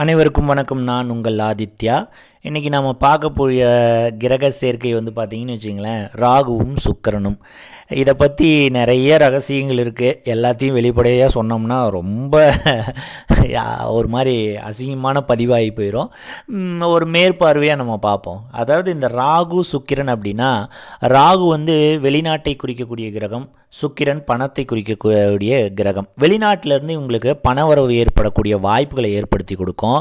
அனைவருக்கும் வணக்கம். நான் உங்கள் ஆதித்யா. இன்றைக்கி நம்ம பார்க்கக்கூடிய கிரக சேர்க்கை வந்து பார்த்திங்கன்னு வச்சிங்களேன் ராகுவும் சுக்கிரனும். இதை பற்றி நிறைய ரகசியங்கள் இருக்குது எல்லாத்தையும் வெளிப்படையாக சொன்னோம்னா ரொம்ப ஒரு மாதிரி அசிங்கமான பதிவாகி போயிடும் ஒரு மேற்பார்வையாக நம்ம பார்ப்போம். அதாவது இந்த ராகு சுக்கிரன் அப்படின்னா ராகு வந்து வெளிநாட்டை குறிக்கக்கூடிய கிரகம் சுக்கிரன் பணத்தை குறிக்கக்கூடிய கிரகம். வெளிநாட்டிலேருந்து இவங்களுக்கு பணவரவு ஏற்படக்கூடிய வாய்ப்புகளை ஏற்படுத்தி கொடுக்கும்.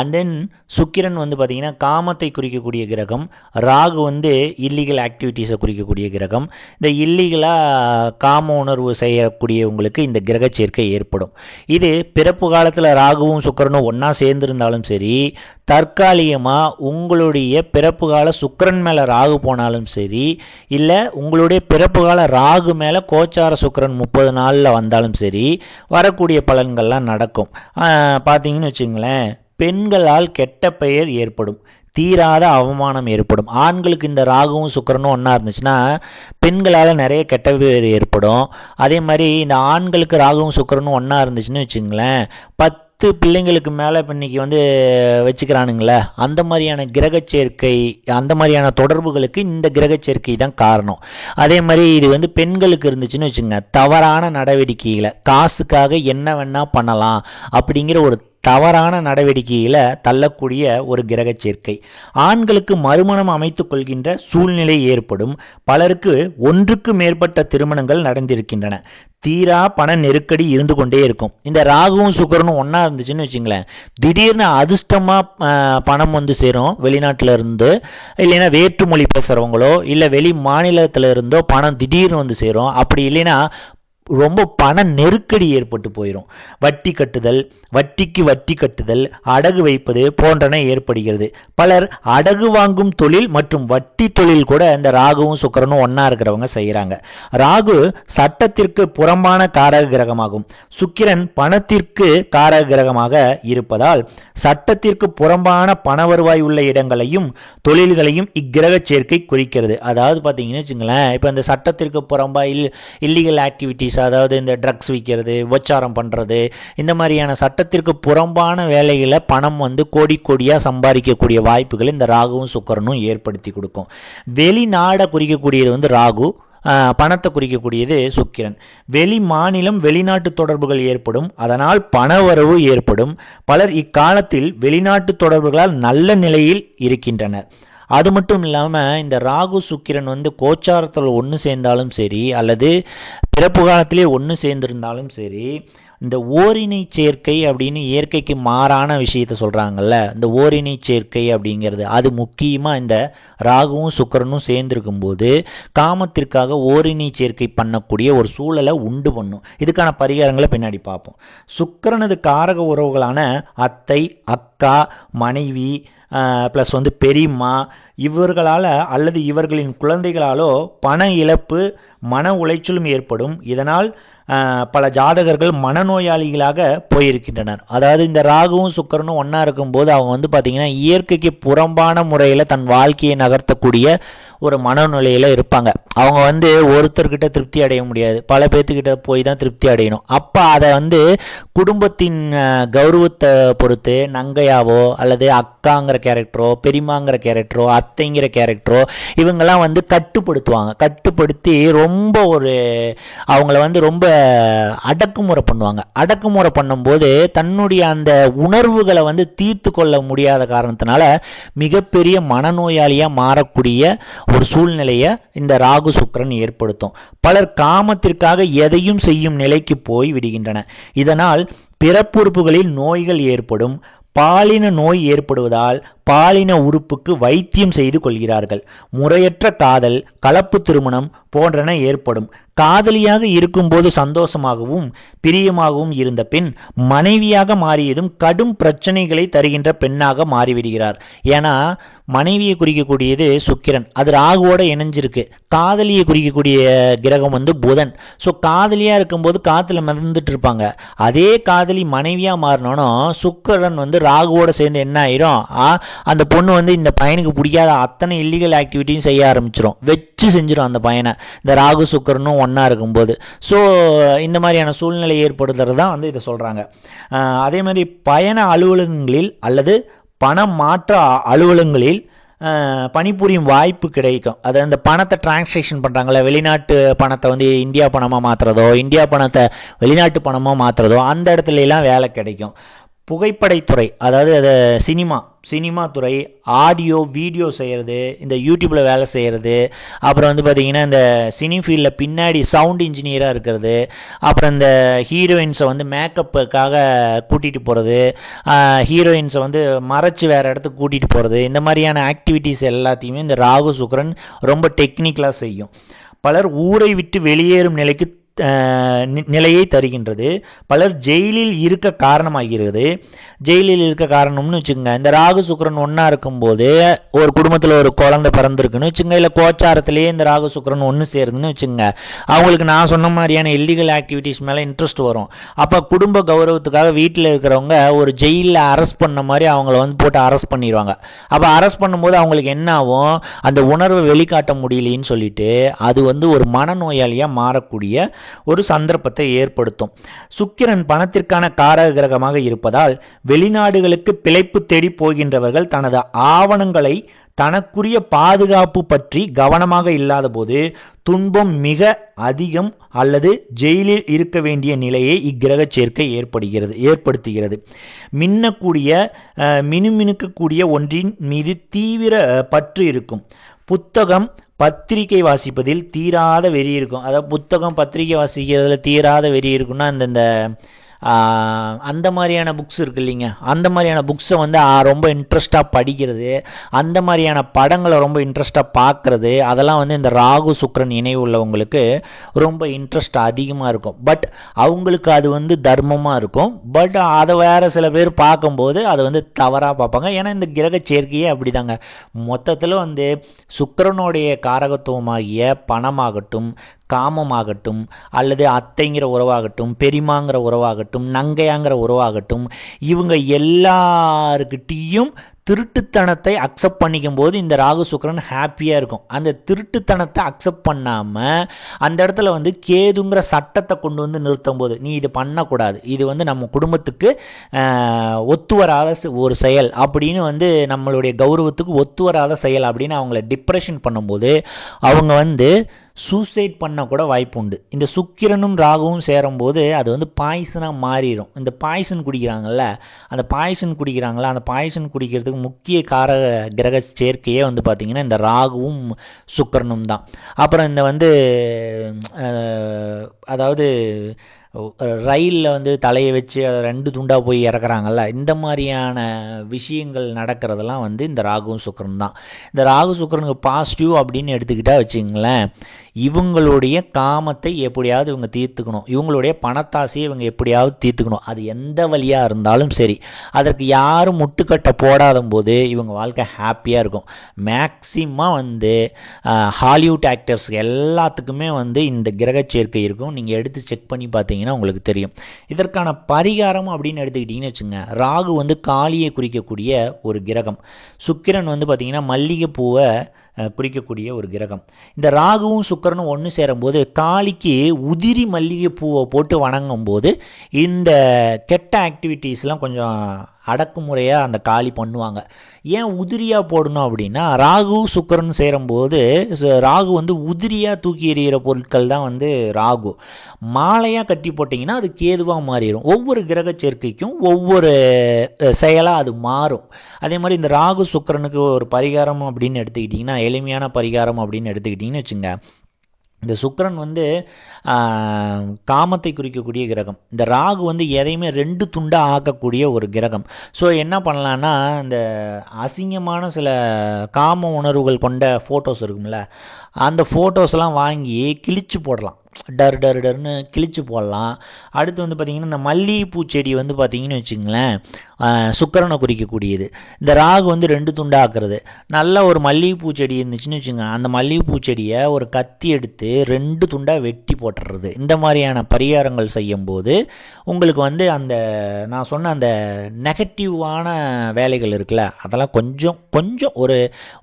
அண்ட் தென் சுக்கிரன் வந்து பார்த்திங்கன்னா காமத்தை குறிக்கக்கூடிய கிரகம் ராகு வந்து இல்லீகல் ஆக்டிவிட்டீஸை குறிக்கக்கூடிய கிரகம். இந்த இல்லீகலாக காம உணர்வு செய்யக்கூடியவங்களுக்கு இந்த கிரக சேர்க்கை ஏற்படும். இது பிறப்பு காலத்தில் ராகுவும் சுக்கிரனும் ஒன்றா சேர்ந்திருந்தாலும் சரி தற்காலிகமாக உங்களுடைய பிறப்பு கால சுக்கரன் மேலே ராகு போனாலும் சரி இல்லை உங்களுடைய பிறப்பு கால ராகு மேலே கோச்சார சுக்கிரன் முப்பது நாளில் வந்தாலும் சரி வரக்கூடிய பலன்கள்லாம் நடக்கும். பார்த்தீங்கன்னு வச்சுங்களேன் பெண்களால் கெட்ட பெயர் ஏற்படும். தீராத அவமானம் ஏற்படும். ஆண்களுக்கு இந்த ராகுவும் சுக்கரனும் ஒன்றா இருந்துச்சுன்னா பெண்களால் நிறைய கெட்ட பேர் ஏற்படும். அதே மாதிரி இந்த ஆண்களுக்கு ராகுவும் சுக்கரனும் ஒன்றா இருந்துச்சுன்னு வச்சுங்களேன் பத்து பிள்ளைங்களுக்கு மேலே இப்போ இன்றைக்கி வந்து வச்சுக்கிறானுங்களே அந்த மாதிரியான கிரக சேர்க்கை அந்த மாதிரியான தொடர்புகளுக்கு இந்த கிரக சேர்க்கை தான் காரணம். அதே மாதிரி இது வந்து பெண்களுக்கு இருந்துச்சுன்னு வச்சுங்க தவறான நடவடிக்கைகளை காசுக்காக என்ன வேணால் பண்ணலாம் அப்படிங்கிற ஒரு தவறான நடவடிக்கையில் தள்ளக்கூடிய ஒரு கிரக சேர்க்கை. ஆண்களுக்கு மறுமணம் அமைத்துக் கொள்கின்ற சூழ்நிலை ஏற்படும். பலருக்கு ஒன்றுக்கு மேற்பட்ட திருமணங்கள் நடந்திருக்கின்றன. தீரா பண நெருக்கடி இருந்து கொண்டே இருக்கும். இந்த ராகுவும் சுக்கரனும் ஒன்றா இருந்துச்சுன்னு வச்சுங்களேன். திடீர்னு அதிர்ஷ்டமாக பணம் வந்து சேரும். வெளிநாட்டில் இருந்து இல்லைன்னா வேற்றுமொழி பேசுகிறவங்களோ இல்லை வெளி மாநிலத்தில் இருந்தோ பணம் திடீர்னு வந்து சேரும். அப்படி இல்லைன்னா ரொம்ப பண நெருக்கடி ஏற்பட்டு போயிடும் வட்டி கட்டுதல் வட்டிக்கு வட்டி கட்டுதல் அடகு வைப்பது போன்றன ஏற்படுகிறது. பலர் அடகு வாங்கும் தொழில் மற்றும் வட்டி தொழில் கூட இந்த ராகுவும் சுக்கரனும் ஒன்றா இருக்கிறவங்க செய்கிறாங்க ராகு சட்டத்திற்கு புறம்பான காரக கிரகமாகும். சுக்கிரன் பணத்திற்கு காரக கிரகமாக இருப்பதால் சட்டத்திற்கு புறம்பான பண வருவாய் உள்ள இடங்களையும் தொழில்களையும் இக்கிரக சேர்க்கை குறிக்கிறது. அதாவது பார்த்தீங்கன்னு வச்சுங்களேன் இப்போ இந்த சட்டத்திற்கு புறம்பாக இல் இல்லீகல் ஆக்டிவிட்டீஸ் அதாவது இந்த ட்ரக்ஸ் விற்கிறது உபச்சாரம் பண்ணுறது இந்த மாதிரியான சட்டத்திற்கு புறம்பான வேலைகளை பணம் வந்து கோடி கோடியாக சம்பாதிக்கக்கூடிய வாய்ப்புகளை இந்த ராகுவும் சுக்கரனும் ஏற்படுத்தி கொடுக்கும். வெளிநாடை குறிக்கக்கூடியது வந்து ராகு பணத்தை குறிக்கக்கூடியது சுக்கிரன். வெளி மாநிலம் வெளிநாட்டு தொடர்புகள் ஏற்படும் அதனால் பணவரவு ஏற்படும். பலர் இக்காலத்தில் வெளிநாட்டு தொடர்புகளால் நல்ல நிலையில் இருக்கின்றனர். அது மட்டும் இல்லாமல் இந்த ராகு சுக்கிரன் வந்து கோச்சாரத்தில் ஒன்று சேர்ந்தாலும் சரி அல்லது பிறப்பு காலத்திலே ஒன்று சேர்ந்திருந்தாலும் சரி இந்த ஓரினை சேர்க்கை அப்படின்னு இயற்கைக்கு மாறான விஷயத்த சொல்கிறாங்கல்ல இந்த ஓரினை சேர்க்கை அப்படிங்கிறது அது முக்கியமாக இந்த ராகுவும் சுக்கிரனும் சேர்ந்துருக்கும்போது காமத்திற்காக ஓரினை சேர்க்கை பண்ணக்கூடிய ஒரு சூழலை உண்டு பண்ணும். இதுக்கான பரிகாரங்களை பின்னாடி பார்ப்போம். சுக்கரனது காரக உறவுகளான அத்தை அக்கா மனைவி ப்ளஸ் வந்து பெரியம்மா இவர்களால் அல்லது இவர்களின் குழந்தைகளாலோ பண இழப்பு மன உளைச்சலும் ஏற்படும். இதனால் பல ஜாதகர்கள் மனநோயாளிகளாக போயிருக்கின்றனர். அதாவது இந்த ராகுவும் சுக்கரனும் ஒன்றா இருக்கும்போது அவங்க வந்து பார்த்திங்கன்னா இயற்கைக்கு புறம்பான முறையில் தன் வாழ்க்கையை நகர்த்தக்கூடிய ஒரு மனநிலையில் இருப்பாங்க. அவங்க வந்து ஒருத்தர்கிட்ட திருப்தி அடைய முடியாது. பல பேர்த்துக்கிட்ட போய் தான் திருப்தி அடையணும். அப்போ அதை வந்து குடும்பத்தின் கௌரவத்தை பொறுத்து நங்கையாவோ அல்லது அக்காங்கிற கேரக்டரோ பெரியமாங்கிற கேரக்டரோ அத்தைங்கிற கேரக்டரோ இவங்கெல்லாம் வந்து கட்டுப்படுத்துவாங்க. கட்டுப்படுத்தி ரொம்ப ஒரு அவங்கள வந்து ரொம்ப அடக்குமுறை பண்ணுவாங்க. அடக்குமுறை பண்ணும்போது தன்னுடைய அந்த உணர்வுகளை வந்து தீர்த்து கொள்ள முடியாத காரணத்தினால மிகப்பெரிய மனநோயாளியாக மாறக்கூடிய ஒரு சூழ்நிலையை இந்த ராகு சுக்கிரன் ஏற்படுத்தும். பலர் காமத்திற்காக எதையும் செய்யும் நிலைக்கு போய் விடுகின்றன. இதனால் பிறப்புறுப்புகளில் நோய்கள் ஏற்படும். பாலின நோய் ஏற்படுவதால் பாலின உறுப்புக்கு வைத்தியம் செய்து கொள்கிறார்கள். முறையற்ற காதல் கலப்பு திருமணம் போன்றன ஏற்படும். காதலியாக இருக்கும்போது சந்தோஷமாகவும் பிரியமாகவும் இருந்த பெண் மனைவியாக மாறியதும் கடும் பிரச்சனைகளை தருகின்ற பெண்ணாக மாறிவிடுகிறார். ஏன்னா மனைவியை குறிக்கக்கூடியது சுக்கிரன். அது ராகுவோட இணைஞ்சிருக்கு. காதலியை குறிக்கக்கூடிய கிரகம் வந்து புதன். ஸோ காதலியாக இருக்கும்போது காற்றுல மிதந்துட்டு இருப்பாங்க அதே காதலி மனைவியாக மாறினோன்னா சுக்கிரன் வந்து ராகுவோட சேர்ந்து என்ன ஆயிரும்? ஆ, அந்த பொண்ணு வந்து இந்த பையனுக்கு பிடிக்காத அத்தனை இல்லீகல் ஆக்டிவிட்டியும் செய்ய ஆரம்பிச்சிடும் வச்சு செஞ்சிடும் அந்த பையனை. இந்த ராகு சுக்கரனும் ஒன்றா இருக்கும்போது. ஸோ இந்த மாதிரியான சூழ்நிலை ஏற்படுத்துறது தான் வந்து இதை சொல்கிறாங்க அதே மாதிரி பயண அலுவலகங்களில் அல்லது பண மாற்ற அலுவலகங்களில் பணிபுரியும் வாய்ப்பு கிடைக்கும். அது அந்த பணத்தை டிரான்சாக்ஷன் பண்ணுறாங்களே வெளிநாட்டு பணத்தை வந்து இந்தியா பணமாக மாற்றுறதோ இந்தியா பணத்தை வெளிநாட்டு பணமாக மாற்றுறதோ அந்த இடத்துலலாம் வேலை கிடைக்கும். புகைப்படைத்துறை அதாவது அது சினிமா சினிமா துறை ஆடியோ வீடியோ செய்கிறது இந்த யூடியூப்பில் வேலை செய்கிறது அப்புறம் வந்து பார்த்திங்கன்னா இந்த சினி ஃபீல்டில் பின்னாடி சவுண்ட் இன்ஜினியராக இருக்கிறது அப்புறம் இந்த ஹீரோயின்ஸை வந்து மேக்கப்புக்காக கூட்டிகிட்டு போகிறது ஹீரோயின்ஸை வந்து மறைச்சு வேறு இடத்துக்கு கூட்டிகிட்டு போகிறது இந்த மாதிரியான ஆக்டிவிட்டீஸ் எல்லாத்தையுமே இந்த ராகு சுக்ரன் ரொம்ப டெக்னிக்கலாக செய்யும். பலர் ஊரை விட்டு வெளியேறும் நிலைக்கு நிலையை தருகின்றது. பலர் ஜெயிலில் இருக்க காரணமாகிறது. ஜெயிலில் இருக்க காரணம்னு வச்சுக்கோங்க. இந்த ராகு சுக்கரன் ஒன்றா இருக்கும்போது ஒரு குடும்பத்தில் ஒரு குழந்தை பிறந்திருக்குன்னு வச்சுங்க இல்லை கோச்சாரத்திலேயே இந்த ராகு சுக்கரன் ஒன்று சேருதுன்னு வச்சுங்க அவங்களுக்கு நான் சொன்ன மாதிரியான இல்லீகல் ஆக்டிவிட்டீஸ் மேலே இன்ட்ரெஸ்ட் வரும். அப்போ குடும்ப கௌரவத்துக்காக வீட்டில் இருக்கிறவங்க ஒரு ஜெயிலில் அரெஸ்ட் பண்ண மாதிரி அவங்கள வந்து போட்டு அரெஸ்ட் பண்ணிடுவாங்க அப்போ அரெஸ்ட் பண்ணும்போது அவங்களுக்கு என்ன ஆகும்? அந்த உணர்வை வெளிக்காட்ட முடியலைன்னு சொல்லிட்டு அது வந்து ஒரு மனநோயாளியாக மாறக்கூடிய ஒரு சந்தர்ப்பத்தை ஏற்படுத்தும். சுக்கிரன் பணத்திற்கான காரக கிரகமாக இருப்பதால் வெளிநாடுகளுக்கு பிழைப்பு தேடி போகின்றவர்கள் தனது ஆவணங்களை தனக்குரிய பாதுகாப்பு பற்றி கவனமாக இல்லாதபோது துன்பம் மிக அதிகம் அல்லது ஜெயிலில் இருக்க வேண்டிய நிலையை இக்கிரக சேர்க்கை ஏற்படுகிறது ஏற்படுத்துகிறது. மின்னக்கூடிய மினுமினுக்கக்கூடிய ஒன்றின் மீது தீவிர பற்று இருக்கும். புத்தகம் பத்திரிகை வாசிப்பதில் தீராத வெறி இருக்கும். அதாவது புத்தகம் பத்திரிகை வாசிக்கிறதுல தீராத வெறி இருக்குன்னா அந்தந்த அந்த மாதிரியான புக்ஸ் இருக்கு இல்லைங்க. அந்த மாதிரியான புக்ஸை வந்து ரொம்ப இன்ட்ரெஸ்டாக படிக்கிறது அந்த மாதிரியான படங்களை ரொம்ப இன்ட்ரெஸ்டாக பார்க்குறது அதெல்லாம் வந்து இந்த ராகு சுக்ரன் இணைவு உள்ளவங்களுக்கு ரொம்ப இன்ட்ரெஸ்ட் அதிகமாக இருக்கும். பட் அவங்களுக்கு அது வந்து தர்மமாக இருக்கும். பட் அதை வேறு சில பேர் பார்க்கும்போது அதை வந்து தவறாக பார்ப்பாங்க. ஏன்னா இந்த கிரக சேர்க்கையே அப்படிதாங்க. மொத்தத்தில் வந்து சுக்கரனுடைய காரகத்துவமாகிய பணமாகட்டும் காமமாகட்டும் அல்லது அத்தைங்கிற உறவாகட்டும் பெரியமாங்கிற உறவாகட்டும் நங்கையாங்கிற உறவாகட்டும் இவங்க எல்லாருக்கிட்டேயும் திருட்டுத்தனத்தை அக்செப்ட் பண்ணிக்கும் போது இந்த ராகு சுக்கரன் ஹாப்பியாக இருக்கும். அந்த திருட்டுத்தனத்தை அக்செப்ட் பண்ணாமல் அந்த இடத்துல வந்து கேதுங்கிற சட்டத்தை கொண்டு வந்து நிறுத்தும் போது நீ இது பண்ணக்கூடாது. இது வந்து நம்ம குடும்பத்துக்கு ஒத்து வராத செ- ஒரு செயல். அப்படின்னு வந்து நம்மளுடைய கௌரவத்துக்கு ஒத்து வராத செயல் அப்படின்னு அவங்கள டிப்ரெஷன் பண்ணும்போது அவங்க வந்து சூசைட் பண்ண கூட வாய்ப்பு உண்டு இந்த சுக்கிரனும் ராகுவும் சேரும்போது அது வந்து பாய்சனாக மாறிடும் இந்த பாய்சன் குடிக்கிறாங்கல்ல அந்த பாய்சன் குடிக்கிறாங்களா அந்த பாய்சன் குடிக்கிறதுக்கு முக்கிய கார கிரக சேர்க்கையே வந்து பார்த்திங்கன்னா இந்த ராகுவும் சுக்கிரனும் தான். அப்புறம் இந்த வந்து அதாவது ரயிலில் வந்து தலையை வச்சு அதை ரெண்டு துண்டாக போய் இறக்குறாங்கல்ல இந்த மாதிரியான விஷயங்கள் நடக்கிறதெல்லாம் வந்து இந்த ராகுவும் சுக்கரன் தான். இந்த ராகு சுக்கிரனுக்கு பாசிட்டிவ் அப்படின்னு எடுத்துக்கிட்டால் வச்சுங்களேன் இவங்களுடைய காமத்தை எப்படியாவது இவங்க தீர்த்துக்கணும். இவங்களுடைய பணத்தாசையை இவங்க எப்படியாவது தீர்த்துக்கணும். அது எந்த வழியாக இருந்தாலும் சரி. அதற்கு யாரும் முட்டுக்கட்டை போடாத போது இவங்க வாழ்க்கை ஹாப்பியாக இருக்கும். மேக்சிமம் வந்து ஹாலிவுட் ஆக்டர்ஸ் எல்லாத்துக்குமே வந்து இந்த கிரக சேர்க்கை இருக்கும். நீங்கள் எடுத்து செக் பண்ணி பார்த்தீங்கன்னா உங்களுக்கு தெரியும். இதற்கான பரிகாரம் அப்படின்னு எடுத்துக்கிட்டிங்கன்னு வச்சுங்க ராகு வந்து காளியை குறிக்கக்கூடிய ஒரு கிரகம். சுக்கிரன் வந்து பார்த்திங்கன்னா மல்லிகைப்பூவை குறிக்கக்கூடிய ஒரு கிரகம். இந்த ராகுவும் சுக்கரனும் ஒன்று சேரும்போது காளிக்கு உதிரி மல்லிகை பூவை போட்டு வணங்கும் போது இந்த கெட்ட ஆக்டிவிட்டீஸ்லாம் கொஞ்சம் அடக்குமுறையாக அந்த காளி பண்ணுவாங்க. ஏன் உதிரியாக போடணும் அப்படின்னா ராகு சுக்கிரன் சேரும்போது ராகு வந்து உதிரியாக தூக்கி எறிகிற பொருட்கள் தான் வந்து ராகு. மாலையாக கட்டி போட்டிங்கன்னா அது கேதுவாக மாறிடும். ஒவ்வொரு கிரக சேர்க்கைக்கும் ஒவ்வொரு செயலாக அது மாறும். அதே மாதிரி இந்த ராகு சுக்கிரனுக்கு ஒரு பரிகாரம் அப்படின்னு எடுத்துக்கிட்டிங்கன்னா எளிமையான பரிகாரம் அப்படின்னு எடுத்துக்கிட்டிங்கன்னு வச்சுங்க. இந்த சுக்கரன் வந்து காமத்தை குறிக்கக்கூடிய கிரகம். இந்த ராகு வந்து எதையுமே ரெண்டு துண்டாக ஆக்கக்கூடிய ஒரு கிரகம். ஸோ என்ன பண்ணலான்னா இந்த அசிங்கமான சில காம உணர்வுகள் கொண்ட ஃபோட்டோஸ் இருக்கும்ல அந்த ஃபோட்டோஸ்லாம் வாங்கி கிழிச்சு போடலாம். டர் டர் டர்னு கிழிச்சு போடலாம். அடுத்து வந்து பார்த்திங்கன்னா இந்த மல்லிகைப்பூ செடி வந்து பார்த்திங்கன்னு வச்சுங்களேன் சுக்கரனை குறிக்கக்கூடியது. இந்த ராகு வந்து ரெண்டு துண்டாக்குறது நல்ல ஒரு மல்லிகைப்பூ செடி இருந்துச்சுன்னு வச்சுங்க அந்த மல்லிகைப்பூ செடியை ஒரு கத்தி எடுத்து ரெண்டு துண்டாக வெட்டி போட்டுறது. இந்த மாதிரியான பரிகாரங்கள் செய்யும்போது உங்களுக்கு வந்து அந்த நான் சொன்ன அந்த நெகட்டிவான வேலைகள் இருக்குல்ல அதெல்லாம் கொஞ்சம் கொஞ்சம் ஒரு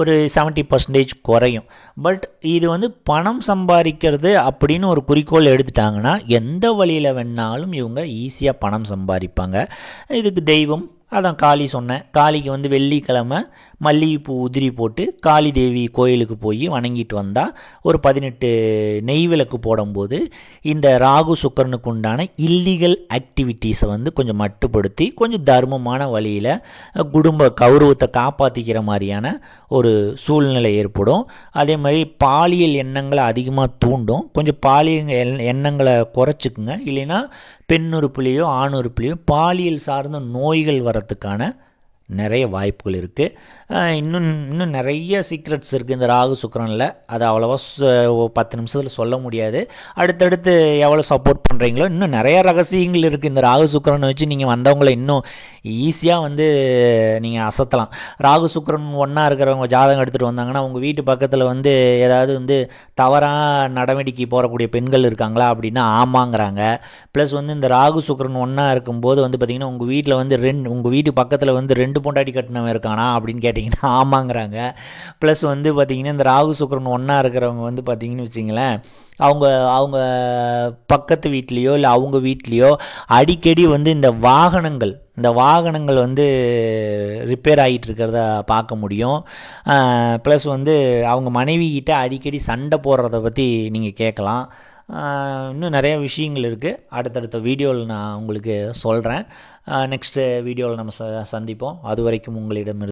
ஒரு செவன்ட்டி பர்சன்டேஜ் குறையும். பட் இது வந்து பணம் சம்பாதிக்கிறது அப்படின்னு ஒரு குறிக்கோள் எடுத்துட்டாங்கன்னா எந்த வழியில் வேணாலும் இவங்க ஈஸியாக பணம் சம்பாதிப்பாங்க. இதுக்கு தெய்வம் அதான் காளி சொன்னேன். காளிக்கு வந்து வெள்ளிக்கிழமை மல்லிகைப்பூ உதிரி போட்டு காளி தேவி கோயிலுக்கு போய் வணங்கிட்டு வந்தால் ஒரு பதினெட்டு நெய் விளக்கு போடும்போது இந்த ராகு சுக்கரனுக்கு உண்டான இல்லீகல் ஆக்டிவிட்டீஸை வந்து கொஞ்சம் மட்டுப்படுத்தி கொஞ்சம் தர்மமான வழியில் குடும்ப கௌரவத்தை காப்பாற்றிக்கிற மாதிரியான ஒரு சூழ்நிலை ஏற்படும். அதே மாதிரி பாலியல் எண்ணங்களை அதிகமாக தூண்டும். கொஞ்சம் பாலியல் எண்ணங்களை குறைச்சிக்குங்க. இல்லைன்னா பெண் உறுப்புலேயோ ஆண் உறுப்புலேயோ பாலியல் சார்ந்த நோய்கள் வரத்துக்கான நிறைய வாய்ப்புகள் இருக்குது இன்னும் இன்னும் நிறைய சீக்ரெட்ஸ் இருக்குது இந்த ராகு சுக்கரனில். அது அவ்வளோவா பத்து நிமிஷத்தில் சொல்ல முடியாது. அடுத்தடுத்து எவ்வளோ சப்போர்ட் பண்ணுறீங்களோ இன்னும் நிறைய ரகசியங்கள் இருக்குது இந்த ராகு சுக்கரனை வச்சு நீங்கள் வந்தவங்களை இன்னும் ஈஸியாக வந்து நீங்கள் அசத்தலாம். ராகு சுக்கரன் ஒன்றா இருக்கிறவங்க ஜாதகம் எடுத்துகிட்டு வந்தாங்கன்னா உங்கள் வீட்டு பக்கத்தில் வந்து ஏதாவது வந்து தவறாக நடவடிக்கை போகக்கூடிய பெண்கள் இருக்காங்களா அப்படின்னா ஆமாங்கிறாங்க. ப்ளஸ் வந்து இந்த ராகு சுக்கரன் ஒன்றா இருக்கும்போது வந்து பார்த்திங்கன்னா உங்கள் வீட்டில் வந்து ரெண்டு உங்கள் வீட்டு பக்கத்தில் வந்து ரெண்டு ரெண்டு பொண்டாட்டி கட்டினவன் இருக்கானா அப்படின்னு கேட்டிங்கன்னா ஆமாங்கிறாங்க. ப்ளஸ் வந்து பார்த்திங்கன்னா இந்த ராகு சுக்கரன் ஒன்றா இருக்கிறவங்க வந்து பார்த்திங்கன்னு வச்சிங்களேன் அவங்க அவங்க பக்கத்து வீட்லேயோ இல்லை அவங்க வீட்லேயோ அடிக்கடி வந்து இந்த வாகனங்கள் இந்த வாகனங்கள் வந்து ரிப்பேர் ஆகிட்டு இருக்கிறத பார்க்க முடியும். ப்ளஸ் வந்து அவங்க மனைவிக்கிட்ட அடிக்கடி சண்டை போடுறத பற்றி நீங்கள் கேட்கலாம். இன்னும் நிறைய விஷயங்கள் இருக்குது அடுத்தடுத்த வீடியோவில் நான் உங்களுக்கு சொல்கிறேன் நெக்ஸ்ட்டு வீடியோவில் நம்ம ச சந்திப்போம். அது வரைக்கும் உங்களிடம்